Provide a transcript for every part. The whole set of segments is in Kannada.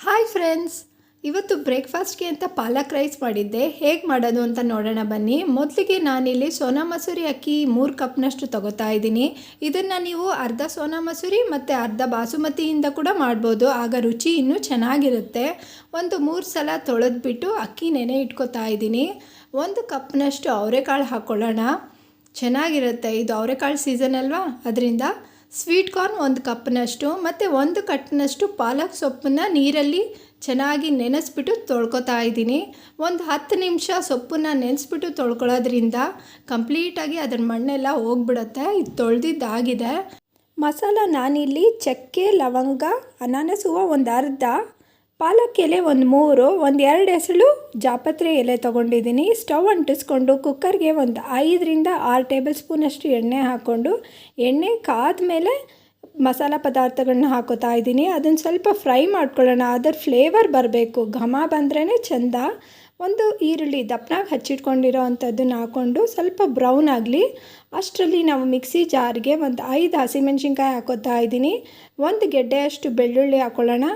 ಹಾಯ್ ಫ್ರೆಂಡ್ಸ್ ಇವತ್ತು ಬ್ರೇಕ್ಫಾಸ್ಟ್ಗೆ ಅಂತ ಪಾಲಕ್ ರೈಸ್ ಮಾಡಿದ್ದೆ. ಹೇಗೆ ಮಾಡೋದು ಅಂತ ನೋಡೋಣ ಬನ್ನಿ. ಮೊದಲಿಗೆ ನಾನಿಲ್ಲಿ ಸೋನಾ ಮಸೂರಿ ಅಕ್ಕಿ ಮೂರು ಕಪ್ನಷ್ಟು ತಗೋತಾ ಇದ್ದೀನಿ. ಇದನ್ನು ನೀವು ಅರ್ಧ ಸೋನಾ ಮಸೂರಿ ಮತ್ತು ಅರ್ಧ ಬಾಸುಮತಿಯಿಂದ ಕೂಡ ಮಾಡ್ಬೋದು. ಆಗ ರುಚಿ ಇನ್ನೂ ಚೆನ್ನಾಗಿರುತ್ತೆ. ಒಂದು ಮೂರು ಸಲ ತೊಳೆದ್ಬಿಟ್ಟು ಅಕ್ಕಿ ನೆನೆ ಇಟ್ಕೋತಾ ಇದ್ದೀನಿ. ಒಂದು ಕಪ್ನಷ್ಟು ಅವರೆಕಾಳು ಹಾಕ್ಕೊಳ್ಳೋಣ ಚೆನ್ನಾಗಿರುತ್ತೆ. ಇದು ಅವರೆಕಾಳು ಸೀಸನ್ ಅಲ್ವಾ? ಅದರಿಂದ ಸ್ವೀಟ್ ಕಾರ್ನ್ ಒಂದು ಕಪ್ನಷ್ಟು ಮತ್ತು ಒಂದು ಕಟ್ನಷ್ಟು ಪಾಲಕ್ ಸೊಪ್ಪನ್ನು ನೀರಲ್ಲಿ ಚೆನ್ನಾಗಿ ನೆನೆಸ್ಬಿಟ್ಟು ತೊಳ್ಕೊತಾ ಇದ್ದೀನಿ. ಒಂದು ಹತ್ತು ನಿಮಿಷ ಸೊಪ್ಪನ್ನ ನೆನೆಸ್ಬಿಟ್ಟು ತೊಳ್ಕೊಳ್ಳೋದ್ರಿಂದ ಕಂಪ್ಲೀಟಾಗಿ ಅದರ ಮಣ್ಣೆಲ್ಲ ಹೋಗ್ಬಿಡುತ್ತೆ, ಇದು ತೊಳೆದಿದ್ದಾಗಿದೆ. ಮಸಾಲ ನಾನಿಲ್ಲಿ ಚಕ್ಕೆ, ಲವಂಗ, ಅನಾನಸ್ ಹೂವು ಒಂದು ಅರ್ಧ ಪಾಲಕ್ ಎಲೆ ಒಂದು ಮೂರು, ಒಂದು ಎರಡು ಎಸಳು ಜಾಪತ್ರೆ ಎಲೆ ತೊಗೊಂಡಿದ್ದೀನಿ. ಸ್ಟವ್ ಅಂಟಿಸ್ಕೊಂಡು ಕುಕ್ಕರ್ಗೆ ಒಂದು ಐದರಿಂದ ಆರು ಟೇಬಲ್ ಸ್ಪೂನಷ್ಟು ಎಣ್ಣೆ ಹಾಕ್ಕೊಂಡು, ಎಣ್ಣೆ ಕಾದ ಮೇಲೆ ಮಸಾಲ ಪದಾರ್ಥಗಳನ್ನ ಹಾಕೋತಾ ಇದ್ದೀನಿ. ಅದನ್ನು ಸ್ವಲ್ಪ ಫ್ರೈ ಮಾಡ್ಕೊಳ್ಳೋಣ, ಅದರ ಫ್ಲೇವರ್ ಬರಬೇಕು. ಘಮ ಬಂದ್ರೇ ಚೆಂದ. ಒಂದು ಈರುಳ್ಳಿ ದಪ್ಪನಾಗಿ ಹಚ್ಚಿಟ್ಕೊಂಡಿರೋ ಅಂಥದ್ದನ್ನು ಹಾಕ್ಕೊಂಡು ಸ್ವಲ್ಪ ಬ್ರೌನ್ ಆಗಲಿ. ಅಷ್ಟರಲ್ಲಿ ನಾವು ಮಿಕ್ಸಿ ಜಾರ್ಗೆ ಒಂದು ಐದು ಹಸಿಮೆಣ್ಸಿನ್ಕಾಯಿ ಹಾಕೋತಾ ಇದ್ದೀನಿ. ಒಂದು ಗೆಡ್ಡೆಯಷ್ಟು ಬೆಳ್ಳುಳ್ಳಿ ಹಾಕ್ಕೊಳ್ಳೋಣ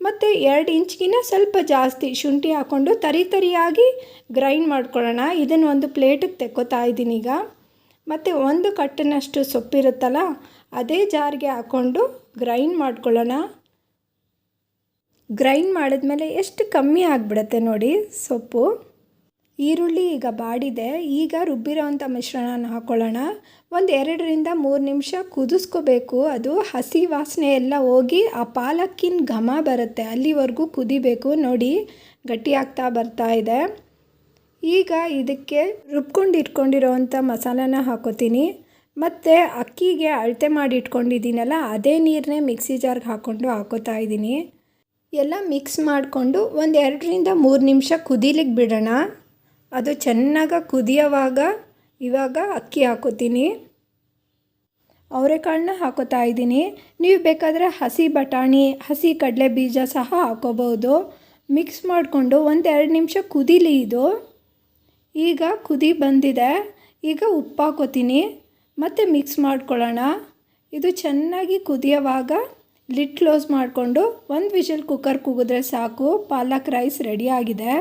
ಮತ್ತು ಎರಡು ಇಂಚ್ಗಿನ ಸ್ವಲ್ಪ ಜಾಸ್ತಿ ಶುಂಠಿ ಹಾಕ್ಕೊಂಡು ತರಿ ತರಿಯಾಗಿ ಗ್ರೈಂಡ್ ಮಾಡ್ಕೊಳ್ಳೋಣ. ಇದನ್ನು ಒಂದು ಪ್ಲೇಟಿಗೆ ತೆಕ್ಕೋತಾ ಇದ್ದೀನಿ ಈಗ. ಮತ್ತು ಒಂದು ಕಟ್ಟಿನಷ್ಟು ಸೊಪ್ಪಿರುತ್ತಲ್ಲ, ಅದೇ ಜಾರಿಗೆ ಹಾಕ್ಕೊಂಡು ಗ್ರೈಂಡ್ ಮಾಡ್ಕೊಳ್ಳೋಣ. ಗ್ರೈಂಡ್ ಮಾಡಿದ್ಮೇಲೆ ಎಷ್ಟು ಕಮ್ಮಿ ಆಗಿಬಿಡುತ್ತೆ ನೋಡಿ ಸೊಪ್ಪು. ಈರುಳ್ಳಿ ಈಗ ಬಾಡಿದೆ. ಈಗ ರುಬ್ಬಿರೋವಂಥ ಮಿಶ್ರಣನ ಹಾಕ್ಕೊಳ್ಳೋಣ ಒಂದು ಎರಡರಿಂದ ಮೂರು ನಿಮಿಷ ಕುದಿಸ್ಕೋಬೇಕು. ಅದು ಹಸಿ ವಾಸನೆ ಎಲ್ಲ ಹೋಗಿ ಆ ಪಾಲಕ್ಕಿನ ಘಮ ಬರುತ್ತೆ. ಅಲ್ಲಿವರೆಗೂ ಕುದಿಬೇಕು. ನೋಡಿ ಗಟ್ಟಿ ಆಗ್ತಾ ಬರ್ತಾ ಇದೆ. ಈಗ ಇದಕ್ಕೆ ರುಬ್ಕೊಂಡು ಇಟ್ಕೊಂಡಿರೋವಂಥ ಮಸಾಲಾನ ಹಾಕೋತೀನಿ. ಮತ್ತು ಅಕ್ಕಿಗೆ ಅಳತೆ ಮಾಡಿ ಇಟ್ಕೊಂಡಿದ್ದೀನಲ್ಲ, ಅದೇ ನೀರನ್ನೇ ಮಿಕ್ಸಿ ಜಾರ್ಗೆ ಹಾಕ್ಕೊಂಡು ಹಾಕೋತಾ ಇದ್ದೀನಿ. ಎಲ್ಲ ಮಿಕ್ಸ್ ಮಾಡಿಕೊಂಡು ಒಂದು ಎರಡರಿಂದ ಮೂರು ನಿಮಿಷ ಕುದೀಲಿಕ್ಕೆ ಬಿಡೋಣ. ಅದು ಚೆನ್ನಾಗಿ ಕುದಿಯೋವಾಗ ಇವಾಗ ಅಕ್ಕಿ ಹಾಕೋತೀನಿ. ಅವರೆಕಾಳನ್ನ ಹಾಕೋತಾ ಇದ್ದೀನಿ. ನೀವು ಬೇಕಾದರೆ ಹಸಿ ಬಟಾಣಿ, ಹಸಿ ಕಡಲೆ ಬೀಜ ಸಹ ಹಾಕೋಬೋದು ಮಿಕ್ಸ್ ಮಾಡಿಕೊಂಡು ಒಂದೆರಡು ನಿಮಿಷ ಕುದೀಲಿ ಇದು. ಈಗ ಕುದಿ ಬಂದಿದೆ. ಈಗ ಉಪ್ಪು ಹಾಕೋತೀನಿ. ಮತ್ತು ಮಿಕ್ಸ್ ಮಾಡ್ಕೊಳ್ಳೋಣ. ಇದು ಚೆನ್ನಾಗಿ ಕುದಿಯೋವಾಗ ಲಿಡ್ ಕ್ಲೋಸ್ ಮಾಡಿಕೊಂಡು ಒಂದು ವಿಷಲ್ ಕುಕ್ಕರ್ ಕೂಗಿದ್ರೆ ಸಾಕು. ಪಾಲಕ್ ರೈಸ್ ರೆಡಿಯಾಗಿದೆ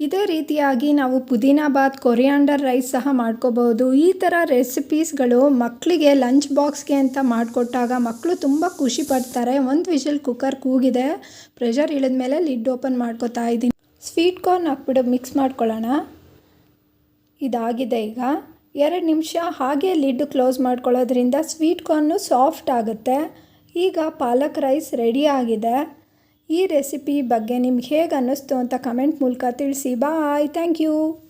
ಇದೇ ರೀತಿಯಾಗಿ ನಾವು ಪುದೀನಾ ಬಾತ್, ಕೊರಿಯಾಂಡರ್ ರೈಸ್ ಸಹ ಮಾಡ್ಕೋಬಹುದು. ಈ ಥರ ರೆಸಿಪೀಸ್ಗಳು ಮಕ್ಕಳಿಗೆ ಲಂಚ್ ಬಾಕ್ಸ್ಗೆ ಅಂತ ಮಾಡಿಕೊಟ್ಟಾಗ ಮಕ್ಕಳು ತುಂಬ ಖುಷಿ ಪಡ್ತಾರೆ. ಒಂದು ವಿಷಲ್ ಕುಕ್ಕರ್ ಕೂಗಿದೆ. ಪ್ರೆಷರ್ ಇಳಿದ ಮೇಲೆ ಲಿಡ್ ಓಪನ್ ಮಾಡ್ಕೋತಾ ಇದ್ದೀನಿ. ಸ್ವೀಟ್ ಕಾರ್ನ್ ಹಾಕ್ಬಿಡು ಮಿಕ್ಸ್ ಮಾಡ್ಕೊಳ್ಳೋಣ. ಇದಾಗಿದೆ ಈಗ. ಎರಡು ನಿಮಿಷ ಹಾಗೆ ಲಿಡ್ ಕ್ಲೋಸ್ ಮಾಡ್ಕೊಳ್ಳೋದ್ರಿಂದ ಸ್ವೀಟ್ ಕಾರ್ನು ಸಾಫ್ಟ್ ಆಗುತ್ತೆ. ಈಗ ಪಾಲಕ್ ರೈಸ್ ರೆಡಿ ಆಗಿದೆ. ಈ ರೆಸಿಪಿ ಬಗ್ಗೆ ನಿಮ್ಗೆ ಹೇಗೆ ಅನ್ನಿಸ್ತು ಅಂತ ಕಮೆಂಟ್ ಮೂಲಕ ತಿಳಿಸಿ. Bye thank you